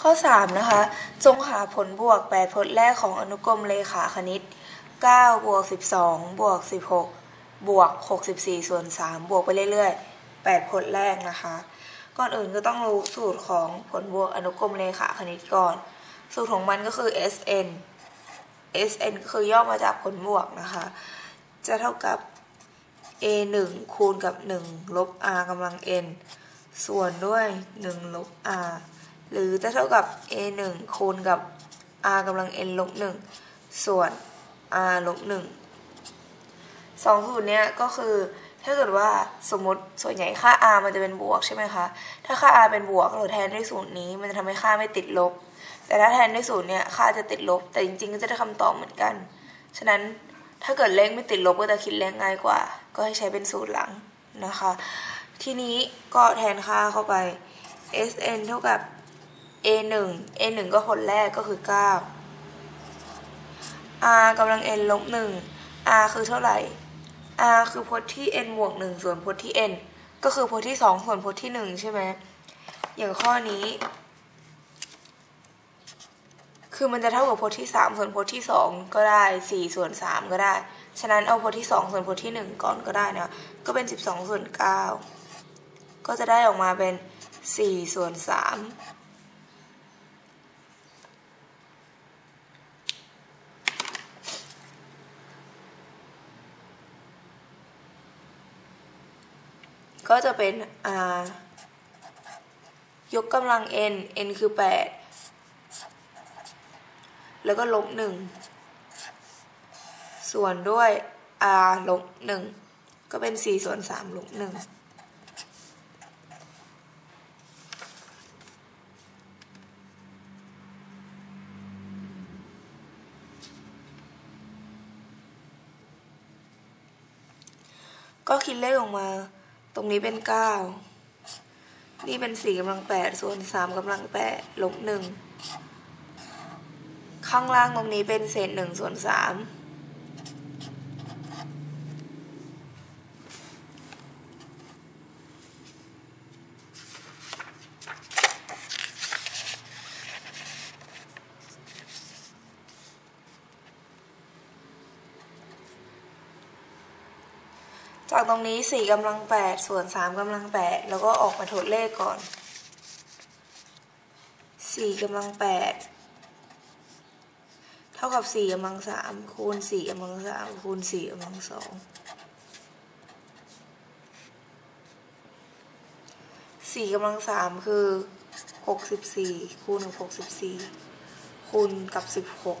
ข้อ 3 นะคะ จงหาผลบวก8พจน์แรกของอนุกรมเลขาคณิต9บวก12บวก16บวก64 ส่วน 3 บวกไปเรื่อยๆ8พจน์แรกนะคะ ก่อนอื่นก็ต้องรู้สูตรของผลบวกอนุกรมเลขาคณิตก่อน สูตรของมันก็คือ Sn Sn ก็คือย่อมาจากผลบวกนะคะ จะเท่ากับ a 1คูณกับ 1 ลบ r กำลัง n ส่วนด้วย 1 ลบ r หรือจะเท่ากับ a 1คูณกับ r กำลัง n ลบ1ส่วน r ลบ1สองสูตรเนี้ยก็คือถ้าเกิดว่าสมมติส่วนใหญ่ค่า r มันจะเป็นบวกใช่ไหมคะ ถ้าค่า r เป็นบวกเราแทนด้วยสูตรนี้ มันจะทำให้ค่าไม่ติดลบ แต่ถ้าแทนด้วยสูตรเนี้ยค่าจะติดลบ แต่จริงๆก็จะได้คำตอบเหมือนกัน ฉะนั้นถ้าเกิดเลขไม่ติดลบก็จะคิดเลขง่ายกว่า ก็ให้ใช้เป็นสูตรหลังนะคะ ทีนี้ก็แทนค่าเข้าไป sn เท่ากับ a 1 a 1ก็ผลแรกก็คือ 9 r กำลัง n ลบ 1 r คือเท่าไหร่ r คือพจน์ที่ n บวก 1 ส่วนพจน์ที่ n ก็คือพจน์ที่ 2 ส่วนพจน์ที่ 1 ใช่ไหม อย่างข้อนี้ คือมันจะเท่ากับพจน์ที่ 3 ส่วนพจน์ที่ 2 ก็ได้ 4 ส่วน 3 ก็ได้ ฉะนั้นเอาพจน์ที่ 2 ส่วนพจน์ที่ 1 ก่อนก็ได้นะ ก็เป็น 12 ส่วน 9 ก็จะได้ออกมาเป็น 4 ส่วน 3 ก็จะเป็น r ยกกำลัง n n คือ 8 แล้วก็ลบ 1 ส่วนด้วย r ลบ 1 ก็เป็น 4 ส่วน 3 ลบ 1ก็คิดเลขออกมา รงนี้เป็นเก้านี่เป็นสี่กำลังแปดส่วนสามกำลังแปดลบหนึ่งข้างล่างตรงนี้เป็นเศษหนึ่งส่วนสาม จากตรงนี้สี่กำลังแปดส่วนสามกำลังแปดแล้วก็ออกมาทดเลขก่อนสี่กำลังแปดเท่ากับสี่กำลังสามคูณสี่กำลังสามคูณสี่กำลังสองสี่กำลังสามคือหกสิบสี่คูณกับหกสิบสี่คูณกับสิบหก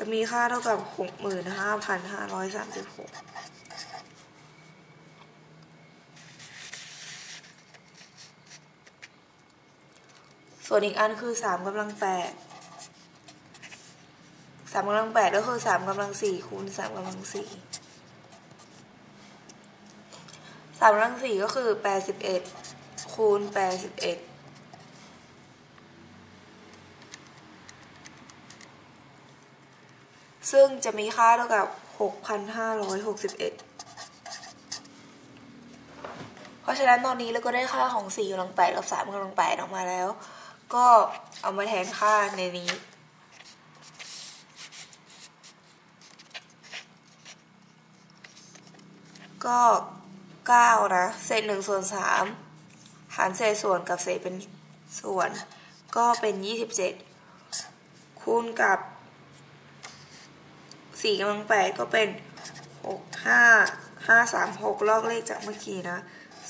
จะมีค่าเท่ากับ 65,536ส่วนอีกอันคือ3กำลัง8 3กำลัง8ก็คือ3กำลัง4คูณ3กำลัง4 3กำลัง4ก็คือ81คูณ81 ซึ่งจะมีค่าเท่ากับ 6,561เพราะฉะนั้นตอนนี้เราก็ได้ค่าของ4กำลัง8กับ3กำลัง8ออกมาแล้ว ก็เอามาแทนค่าในนี้ ก็9นะ เศษ1ส่วน3หารเศษส่วนกับเศษเป็นส่วน ก็เป็น 27 คูณกับ สี่กำลังแปดก็เป็นหกห้าห้าสามหกลอกเลขจากเมื่อกี้นะ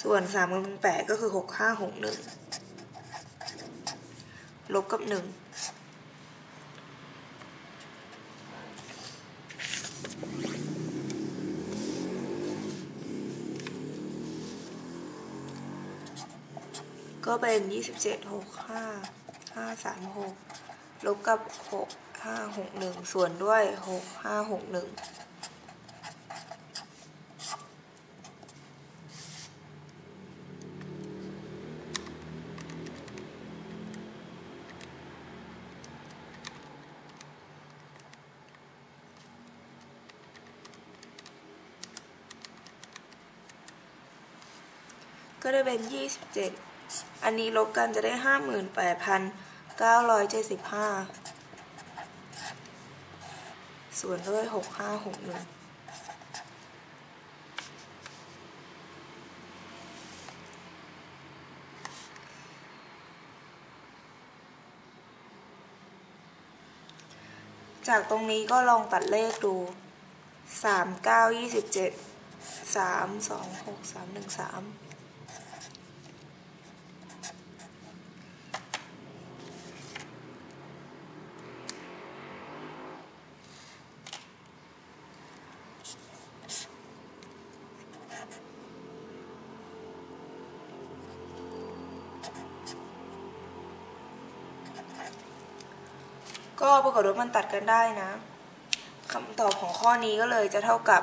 ส่วนสามกำลังแปดก็คือหกห้าหกหนึ่งลบกับหนึ่งก็เป็นยี่สิบเจ็ดหกห้าห้าสามหกลบกับหก ห้าหกหนึ่งส่วนด้วยหกห้าหกหนึ่งก็ได้เป็นยี่สิบเจ็ดอันนี้ลบกันจะได้ห้าหมื่นแปดพันเก้าร้อยเจ็ดสิบห้า ส่วนด้วยหกห้าหกหนึ่งจากตรงนี้ก็ลองตัดเลขดูสามเก้ายี่สิบเจ็ดสามสองหกสามหนึ่งสาม ก็ปรากฏว่ามันตัดกันได้นะคำตอบของข้อนี้ก็เลยจะเท่ากับ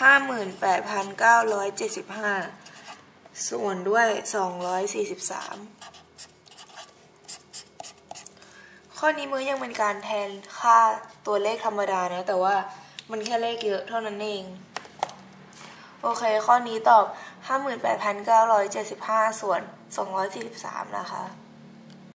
58,975 ส่วนด้วย 243 ข้อนี้มือยังเป็นการแทนค่าตัวเลขธรรมดานะ แต่ว่ามันแค่เลขเยอะเท่านั้นเอง โอเค ข้อนี้ตอบ 58,975 ส่วน 243 นะคะ